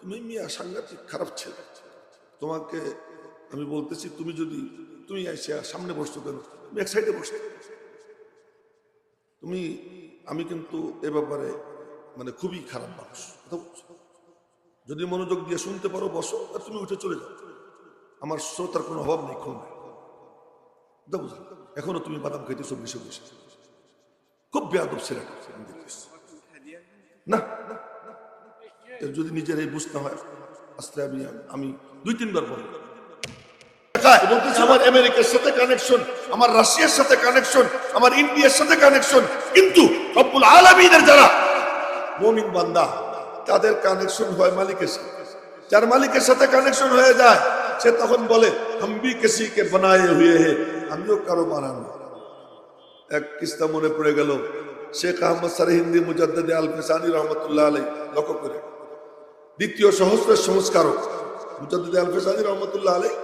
তুমি মিয়া সাংঘাতিক খারাপ ছেলে। তোমাকে আমি বলতেছি তুমি যদি তুমি এসে সামনে বসতো কেন? তুমি এক সাইডে বসতো। তুমি আমি কিন্তু এ ব্যাপারে মানে খুবই খারাপ মানুষ? যদি মনোযোগ দিয়ে শুনতে পারো বসো আর তুমি উঠে চলে যাও। আমার শ্রোতার কোনো অভাব নেই খুব বুঝলি এখনও তুমি বাদাম খাইতেছো বসে বসে খুব বেয়াদব ছেলেটা। দেখতেছি। না। যদি নিজের এই বুঝতে হয়, আস্তে আমি আমি দুই তিনবার বলতেছি আমার আমেরিকার সাথে কানেকশন আমার রাশিয়ার সাথে কানেকশন আমার ইন্ডিয়ার সাথে কানেকশন কিন্তু যারা মমিন বান্দা, তাদের কানেকশন হয় মালিকের যার মালিকের সাথে কানেকশন হয়ে যায়, সে তখন বলে হাম্বি কেসি কে হে, আমিও কারও বানানো এক কিস্তা মনে পড়ে গেল, শেখ আহমদ সারহিন্দি মুজাদ্দে আল ফেসানি রহমতুল্লাহ আলাই লক্ষ্য করে। দ্বিতীয় সহস্রের সংস্কারক মুজাদ্দে আলফেসানি রহমতুল্লাহ আলাই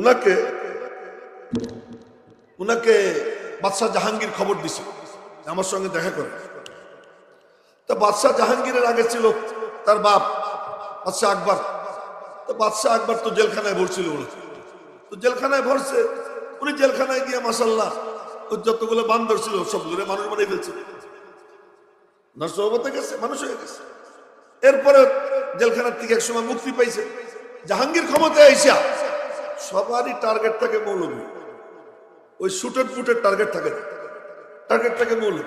উনাকে উনাকে বাদশাহ জাহাঙ্গীর খবর দিছে আমার সঙ্গে দেখা করে। তা বাদশাহ জাহাঙ্গীরের আগে ছিল তার বাপ, বাদশাহ আকবর। তো বাদশাহ আকবর তো জেলখানায় ভরছিল তো জেলখানায় ভরছে, উনি জেলখানায় গিয়ে মাসাল্লাহ ওর যতগুলো বান্দর ছিল সবগুলো মানুষ বানিয়ে ফেলছে। নষ্ট হতে গেছে, মানুষ হয়ে গেছে। এরপরে জেলখানার থেকে এক সময় মুক্তি পাইছে। জাহাঙ্গীর ক্ষমতায় আইসা সবারই টার্গেট থাকে মৌলবী ওই শুটের ফুটের টার্গেট থাকে। টার্গেট থাকে মৌলবী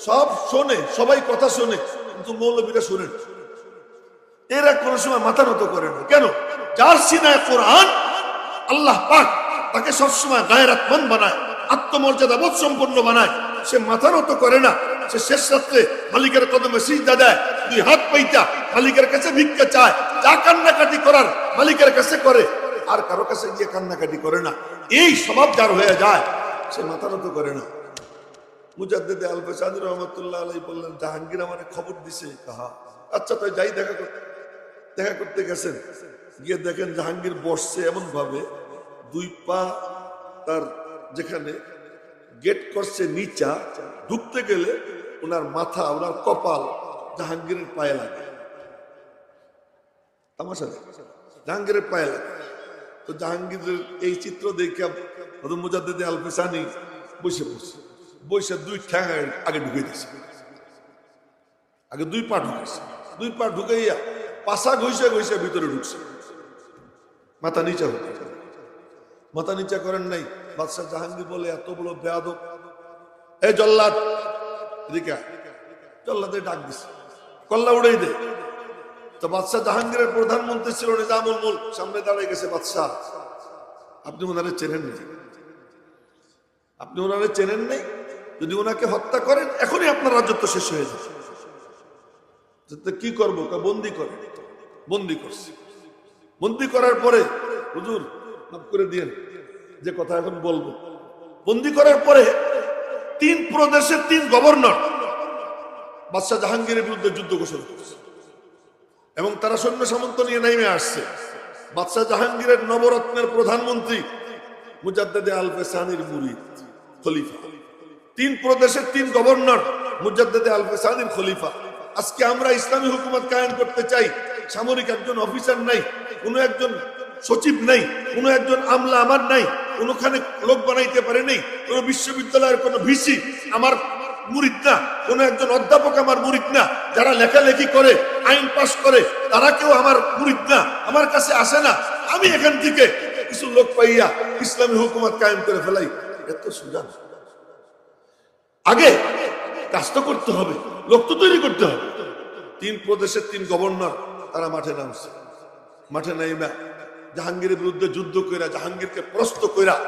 সব শোনে, সবাই কথা শোনে, কিন্তু মৌলবীরা শোনে। এরা কোনো সময় মাথা নত করে না। কেন? যার সিনায় কোরআন, আল্লাহ পাক তাকে সবসময় গায়রাতমন বানায়, আত্মমর্যাদা বোধ সম্পন্ন বানায়। সে মাথা নত করে না। সে শেষ রাত্রে মালিকের কদমে সিজদা দেয়। দুই হাত পাইতা মালিকের কাছে ভিক্ষা চায়, যা কান্নাকাটি করার মালিকের কাছে করে, আর কারও কাছে গিয়ে কান্নাকাটি করে না। এই স্বভাব যার হয়ে যায়, সে মাথা নত করে না। আলাই বললেন, জাহাঙ্গীর আমাকে খবর দিছে। আচ্ছা তাই যাই, দেখা করতে দেখা করতে গেছেন। গিয়ে দেখেন জাহাঙ্গীর বসছে এমন ভাবে দুই পা তার যেখানে গেট করছে নিচা, ঢুকতে গেলে ওনার মাথা, ওনার কপাল জাহাঙ্গীরের পায়ে লাগে। তামাশা। জাহাঙ্গীরের পায়ে লাগে। তো জাহাঙ্গীরের এই চিত্র দেখে মুজাদ্দেদে আল ফেসানি বসে বসে বসে দুই ঠ্যাং আগে ঢুকে দিয়েছে। আগে দুই পা ঢুকেছে। দুই পা ঢুকাইয়া পাশা ঘইসে ঘইসে ভিতরে ঢুকছে। মাথা নিচা হতে মাথা নিচা করেন নাই। বাদশাহ জাহাঙ্গীর বলে, এত বড় বেয়াদব। এই জল্লাদ। এদিকে। জল্লাদে ডাক দিছে। কল্লা উড়াই দে। তো বাদশাহ জাহাঙ্গীরের প্রধানমন্ত্রী ছিল নিজামুল মুল সামনে দাঁড়িয়ে গেছে বাদশাহ। আপনি ওনারে চেনেন নাই আপনি ওনারে চেনেন নাই যদি ওনাকে হত্যা করেন, এখনই আপনার রাজত্ব শেষ হয়ে যাবে। কি করব? বন্দি করে। বন্দি করছে। বন্দি করার পরে, হুজুর, মাফ করে দিয়েন, যে কথা এখন বলব। বন্দি করার পরে, তিন প্রদেশের তিন গভর্নর বাদশাহ জাহাঙ্গীরের বিরুদ্ধে যুদ্ধ ঘোষণা করছে। এবং তারা সৈন্য সামন্ত নিয়ে নেমে আসছে। বাদশাহ জাহাঙ্গীরের নবরত্নের প্রধানমন্ত্রী মুজাদ্দেদে আল ফেসানির মুরিদ, খলিফা। তিন প্রদেশের তিন গভর্নর মুজাদ্দেদে আল ফেসানির খলিফা। আজকে আমরা ইসলামী হুকুমত কায়েম করতে চাই। সামরিক একজন অফিসার নাই, কোনো একজন সচিব নাই, কোনো একজন আমলা আমার নাই, কোনোখানে লোক বানাইতে পারে নাই, কোনো বিশ্ববিদ্যালয়ের কোনো ভিসি আমার মুরিদ না। কোন একজন অধ্যাপক আমার মুরিদ না। যারা লেখালেখি করে, আইন পাশ করে, তারা কেউ আমার মুরিদ না। আমার কাছে আসে না। আমি এখান থেকে কিছু লোক পাইয়া ইসলামী হুকুমত কায়েম করে ফেলাই। এত সুযোগ আগে কাজ তো করতে হবে। লোক তো তৈরি করতে হবে। তিন প্রদেশের তিন গভর্নর, তারা মাঠে নামছে। মাঠে নাইমা, জাহাঙ্গীরের বিরুদ্ধে যুদ্ধ কইরা, জাহাঙ্গীরকে প্রস্ত কইরা,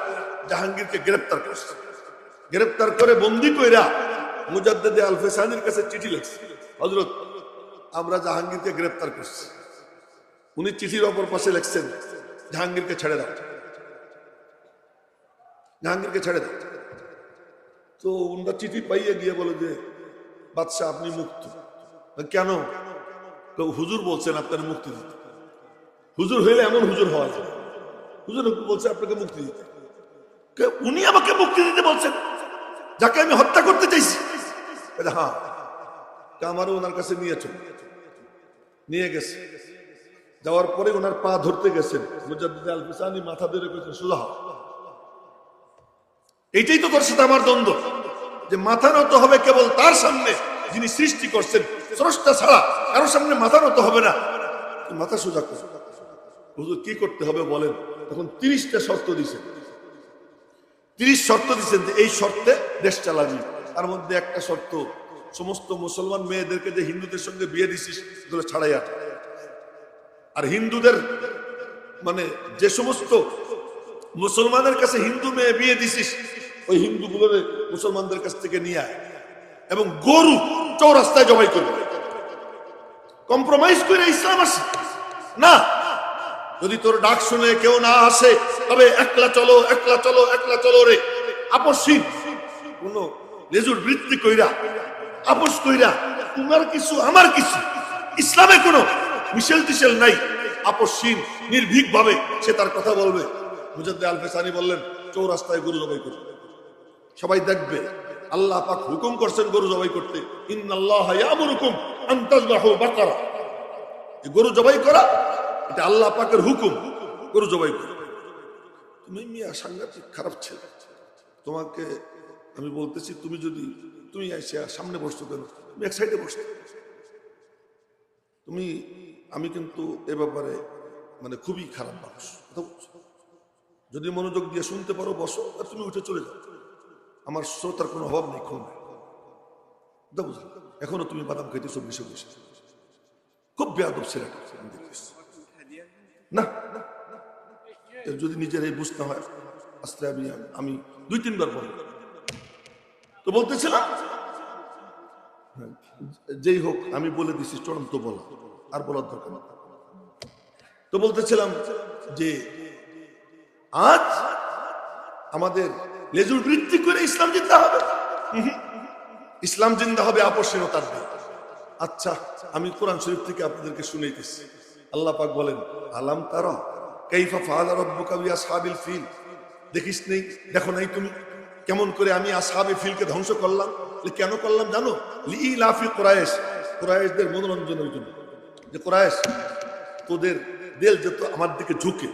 জাহাঙ্গীরকে গ্রেপ্তার করছে। গ্রেপ্তার করে বন্দি কইরা মুজাদ্দেদে আল ফেসানির কাছে চিঠি লিখছে। হজরত আমরা জাহাঙ্গীরকে গ্রেপ্তার করছি। উনি চিঠির অপর পাশে লিখছেন, জাহাঙ্গীরকে ছেড়ে দাও। জাহাঙ্গীরকে ছেড়ে দাও। তো উনরা চিঠি পাইয়ে গিয়ে বলে যে, বাদশাহ, আপনি মুক্ত। কেন? তো হুজুর বলছেন, আপনার মুক্তি দিতে। হুজুর হইলে এমন হুজুর হওয়া যায়। হুজুর বলছে, আপনাকে মুক্তি দিতে। উনি আমাকে মুক্তি দিতে বলছেন, যাকে আমি হত্যা করতে চাইছি। হ্যাঁ আমারও ওনার কাছে নিয়ে চল নিয়ে গেছে। যাওয়ার পরে ওনার পা ধরতে গেছেন। মুজাদ্দিদ মাথা ধরে কইছেন সোজা। এইটাই তো সাথে আমার দ্বন্দ্ব। যে মাথা নত হবে কেবল তার সামনে যিনি সৃষ্টি করছেন। স্রষ্টা ছাড়া কারোর সামনে মাথা নত হবে না। মাথা সোজা কর। হুজুর, কি করতে হবে বলেন? তখন তিরিশটা শর্ত দিছেন তিরিশ শর্ত দিচ্ছেন যে এই শর্তে দেশ চালাবি। তার মধ্যে একটা শর্ত, সমস্ত মুসলমান মেয়েদেরকে যে হিন্দুদের সঙ্গে বিয়ে দিছিস, এগুলো ছাড়াই আর হিন্দুদের মানে যে সমস্ত মুসলমানের কাছে হিন্দু মেয়ে বিয়ে দিছিস, ওই হিন্দুগুলোর মুসলমানদের কাছ থেকে নিয়ে আয় এবং গরু চৌরাস্তায় জবাই করবে কম্প্রোমাইজ করে ইসলাম আসে না। যদি তোর ডাক শুনে কেউ না আসে, তবে একলা চলো একলা চলো একলা চলো রে। আপসহীন কোন লেজুর বৃত্তি কইরা, আপোষ কইরা, তোমার কিছু, আমার কিছু। ইসলামে কোনো মিশেল টিশেল নাই। আপসহীন নির্ভীক ভাবে সে তার কথা বলবে। মুজাদ্দে আল ফেসানি বললেন, চৌরাস্তায় গরু জবাই করবে সবাই দেখবে, আল্লাহ পাক হুকুম করছেন গরু জবাই করতে। বাকারা। গরু জবাই করা, এটা আল্লাহ পাকের হুকুম। গরু জবাই করা। তুমি মিয়া সাংঘাতিক খারাপ ছেলে। তোমাকে আমি বলতেছি, তুমি যদি, তুমি সামনে বসতো কেন তুমি এক সাইডে বসতো তুমি, আমি কিন্তু এ ব্যাপারে মানে খুবই খারাপ মানুষ। কথা বলছো? যদি মনোযোগ দিয়ে শুনতে পারো, বসো, আর তুমি উঠে চলে যাও। আমার শ্রোতার কোনো অভাব নেই ক্ষণ বুঝলে এখনও তুমি বাদাম খাইতেছো বসে বসে। খুব বেয়াদব ছেলেটা, আমি দেখতেছি। না। যদি নিজের এই বুঝতে হয়, আস্তে আমি আমি দুই তিনবার বলব। তো বলতেছিলাম, যেই হোক, আমি বলে দিছি, চূড়ান্ত বলা, আর বলার দরকার। তো বলতেছিলাম যে, আজ আমাদের লেজুর বৃত্তি করে ইসলাম জিন্দা হবে। ইসলাম জিন্দা হবে আপসীনতার আচ্ছা আমি কোরআন শরীফ থেকে আপনাদেরকে শুনাইতেছি আল্লাহ পাক বলেন, আলাম তারা কাইফা ফাআলা রাব্বুকা বি আসহাবিল ফিল দেখিস নেই, দেখো নাই তুমি কেমন করে আমি আসহাবে ফিলকে ধ্বংস করলাম? কেন করলাম জানো? লি লাফি কুরাইশ। কুরাইশদের মনোরঞ্জনের জন্য। যে কুরাইশ, তোদের দেল যেত আমার দিকে ঝুঁকে।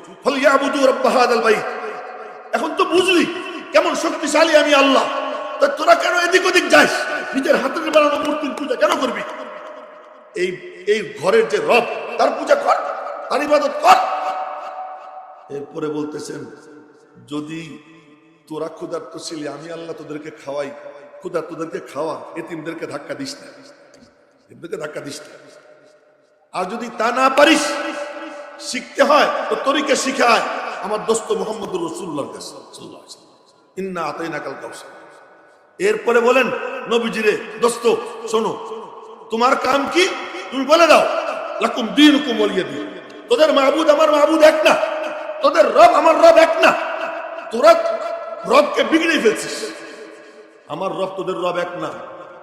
এখন তো বুঝলি কেমন শক্তিশালী আমি আল্লাহ। তা তোরা কেন এদিক ওদিক যাস? নিজের হাতের বানানো মূর্তির পূজা কেন করবি? এই এই ঘরের যে রব, তার পূজা কর, তার ইবাদত কর। এরপরে বলতেছেন, যদি তোরা ক্ষুধার্ত ছিলি, আমি আল্লাহ তোদেরকে খাওয়াই। ক্ষুধার তোদেরকে খাওয়া, এতিমদেরকে ধাক্কা দিস না। এদেরকে ধাক্কা দিস না। আর যদি তা না পারিস, শিখতে হয় তো তরিকে শিখায়। আমার দোস্ত মোহাম্মদ রসুল্লাহর কাছে ইন্না আতাইনা কাল কাউসার। এরপরে বলেন নবীজিরে দোস্ত, শোনো, তোমার কাম কি? তুমি বলে দাও, লাকুম দিন হুকুম বলিয়ে দিও তোদের মাহবুদ আমার মাহবুদ এক না। তোদের রব আমার রব এক না। তোরা রবকে বিগড়ে ফেলছিস। আমার রব তোদের রব এক না।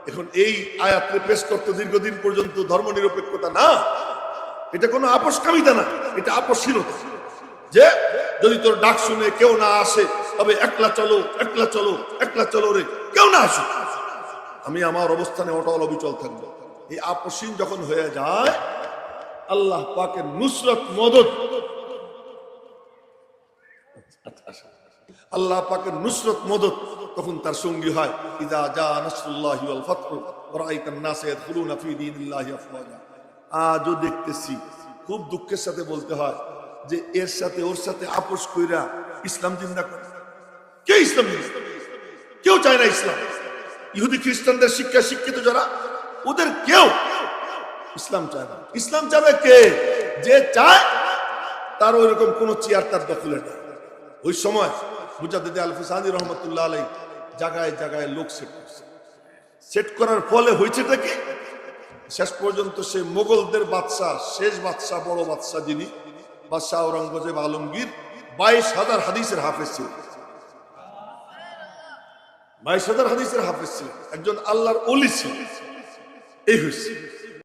এখন এই আয়াতকে পেশ করতে দীর্ঘদিন পর্যন্ত ধর্ম নিরপেক্ষতা না। এটা কোনো আপোষকামিতা না, এটা আপসহীনতা যে, যদি তোর ডাক শুনে কেউ না আসে, তবে একলা চলো একলা চলো একলা চলো রে, কেউ না আসুক। আমি আমার অবস্থানে অটল অবিচল থাকব। এই আপসীন যখন হয়ে যায়, আল্লাহ পাকের নুসরত, মদত আল্লাহ পাকের নুসরত মদত তখন তার সঙ্গী হয়। আজও দেখতেছি, খুব দুঃখের সাথে বলতে হয় যে এর সাথে ওর সাথে আপোষ কইরা ইসলাম জিন্দা করে। কে ইসলাম কেউ চায় না ইসলাম। ইহুদি খ্রিস্টানদের শিক্ষা শিক্ষিত যারা, ওদের কেউ ইসলাম চায় না। ইসলাম চাবে কে? যে চায়, তার ওইরকম কোন চেয়ার তার দখলে নেই। ওই সময় মুজাদ্দিদ আল ফিসানি রহমতুল্লাহ আলাই জায়গায় জায়গায় লোক সেট করছে। সেট করার ফলে হয়েছেটা কি? শেষ পর্যন্ত সে মোগলদের বাদশাহ, শেষ বাদশাহ, বড় বাদশাহ যিনি, বাদশাহ ঔরঙ্গজেব আলমগীর বাইশ হাজার হাদিসের হাফেজ ছিল বাইশ হাজার হাদিসের হাফেজ ছিল একজন আল্লাহর অলি ছিল এই হয়েছে।